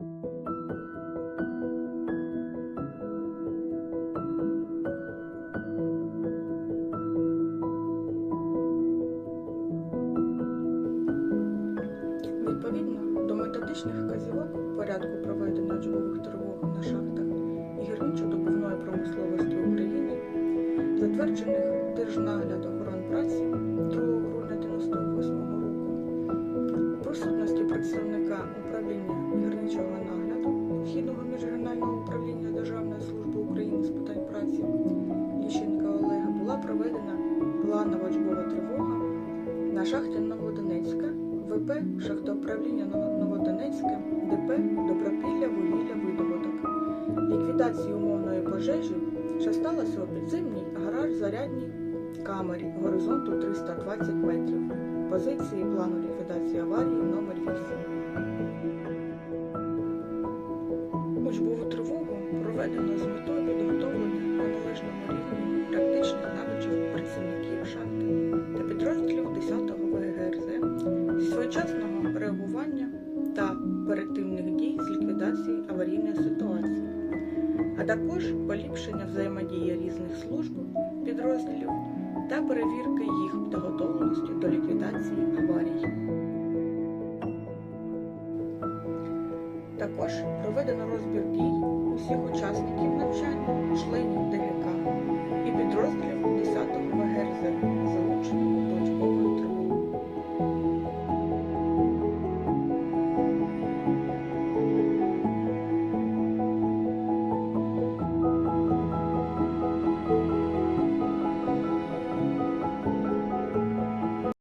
Відповідно до методичних вказівок порядку проведення учбових тривог на шахтах і гірничо-добувної промисловості України, затверджених Держнагляд охорон праці 2 представника управління гірничого нагляду Східного міжрегіонального управління Державної служби України з питань праці Ліщенка Олега була проведена планова учбова тривога на шахті Новодонецька, ВП шахтоуправління Новодонецьке, ДП Добропілля, вугілля, видобуток. Ліквідації умовної пожежі, що сталося у підземній гараж зарядній камері горизонту 320 метрів. Позиції плану ліквідації аварії Учбову тривогу проведено з метою підготовлення на належному рівні практичних навичок працівників шахти та підрозділів 10-го ВГРЗ зі своєчасного реагування та оперативних дій з ліквідації аварійної ситуації, а також поліпшення взаємодії різних служб підрозділів та перевірки їх підготовленості до ліквідації аварій. Також проведено розбір дій усіх учасників навчання,